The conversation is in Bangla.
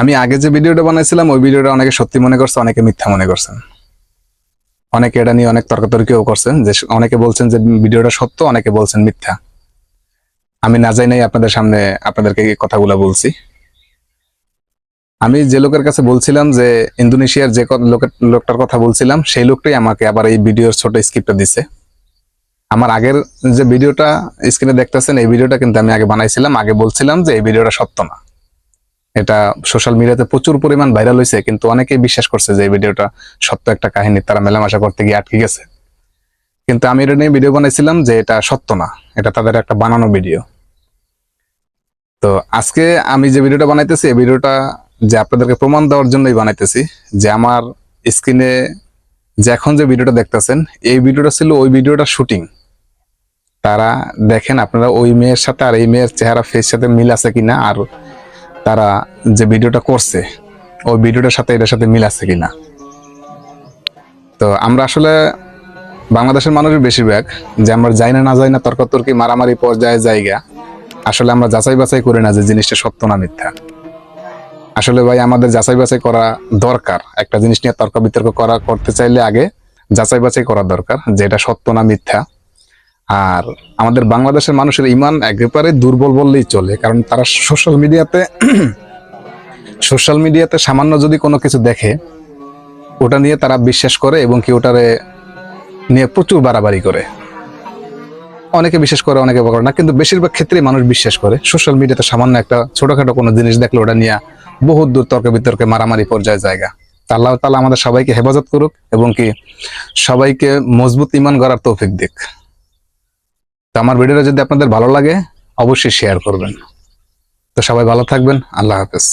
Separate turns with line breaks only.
আমি আগে যে ভিডিওটা বানাইছিলাম, ওই ভিডিওটা অনেকে সত্যি মনে করছে, অনেকে মিথ্যা মনে করছেন। অনেকে এটা নিয়ে অনেক তর্কাতর্কিও করছেন, যে অনেকে বলছেন যে ভিডিওটা সত্য, অনেকে বলছেন মিথ্যা। আমি না যাই নাই আপনাদের সামনে আপনাদেরকে কথাগুলো বলছি। আমি যে লোকের কাছে বলছিলাম যে ইন্দোনেশিয়ার যে লোকের লোকটার কথা বলছিলাম, সেই লোকটাই আমাকে আবার এই ভিডিওর ছোট স্ক্রিপ্টটা দিছে। আমার আগের যে ভিডিওটা স্ক্রিনে দেখতেছেন, এই ভিডিওটা কিন্তু আমি আগে বানাইছিলাম, আগে বলছিলাম যে এই ভিডিওটা সত্য না। এটা সোশ্যাল মিডিয়াতে প্রচুর পরিমাণ ভাইরাল হয়েছে কিন্তু অনেকেই বিশ্বাস করছে যে এই ভিডিওটা সত্য একটা কাহিনী, তারা মেলামেশা করতে গিয়ে আটকে গেছে। কিন্তু আমি এটা নিয়ে ভিডিও বানাইছিলাম যে এটা সত্য না, এটা তাদের একটা বানানো ভিডিও তো আজকে আমি যে ভিডিওটা বানাইতেছি, এই ভিডিওটা যে আপনাদেরকে প্রমাণ দেওয়ার জন্যই বানাইতেছি, যে আমার স্ক্রিনে যে এখন যে ভিডিওটা দেখতেছেন, এই ভিডিওটা ছিল ওই ভিডিওটা শুটিং তারা দেখেন আপনারা ওই মেয়ের সাথে আর এই মেয়ের চেহারা ফেস সাথে মিল আছে কিনা, আর তারা যে ভিডিওটা করছে, ওই ভিডিওটার সাথে এটার সাথে মিল আছে কিনা? তো আমরা আসলে বাংলাদেশের মানুষের বেশিরভাগ যে আমরা যাই না না যাই না, তর্কাতর্কি, মারামারি পর্যায়ে জায়গা, আসলে আমরা যাচাই বাছাই করি না যে জিনিসটা সত্য না মিথ্যা। আসলে ভাই, আমাদের যাচাই বাছাই করা দরকার। একটা জিনিস নিয়ে তর্ক বিতর্ক করা, করতে চাইলে আগে যাচাই বাছাই করা দরকার যে এটা সত্য না মিথ্যা। আর আমাদের বাংলাদেশের মানুষের ইমান একেবারে দুর্বল বললেই চলে, কারণ তারা সোশ্যাল মিডিয়াতে সোশ্যাল মিডিয়াতে সামান্য যদি কোনো কিছু দেখে, ওটা নিয়ে তারা বিশ্বাস করে এবং কি ওটারে নিয়ে প্রচুর বাড়াবাড়ি করে। অনেকে বিশ্বাস করে, অনেকে করে না, কিন্তু বেশিরভাগ ক্ষেত্রেই মানুষ বিশ্বাস করে। সোশ্যাল মিডিয়াতে সামান্য একটা ছোটোখাটো কোনো জিনিস দেখলে ওটা নিয়ে বহুত দূর তর্ক বিতর্কে মারামারি পর্যায়ে জায়গা। আল্লাহ তালা আমাদের সবাইকে হেফাজত করুক এবং কি সবাইকে মজবুত ইমান গড়ার তৌফিক দিক। তো আমার ভিডিওটা যদি আপনাদের ভালো লাগে, অবশ্যই শেয়ার করবেন। তো সবাই ভালো থাকবেন, আল্লাহ হাফেজ।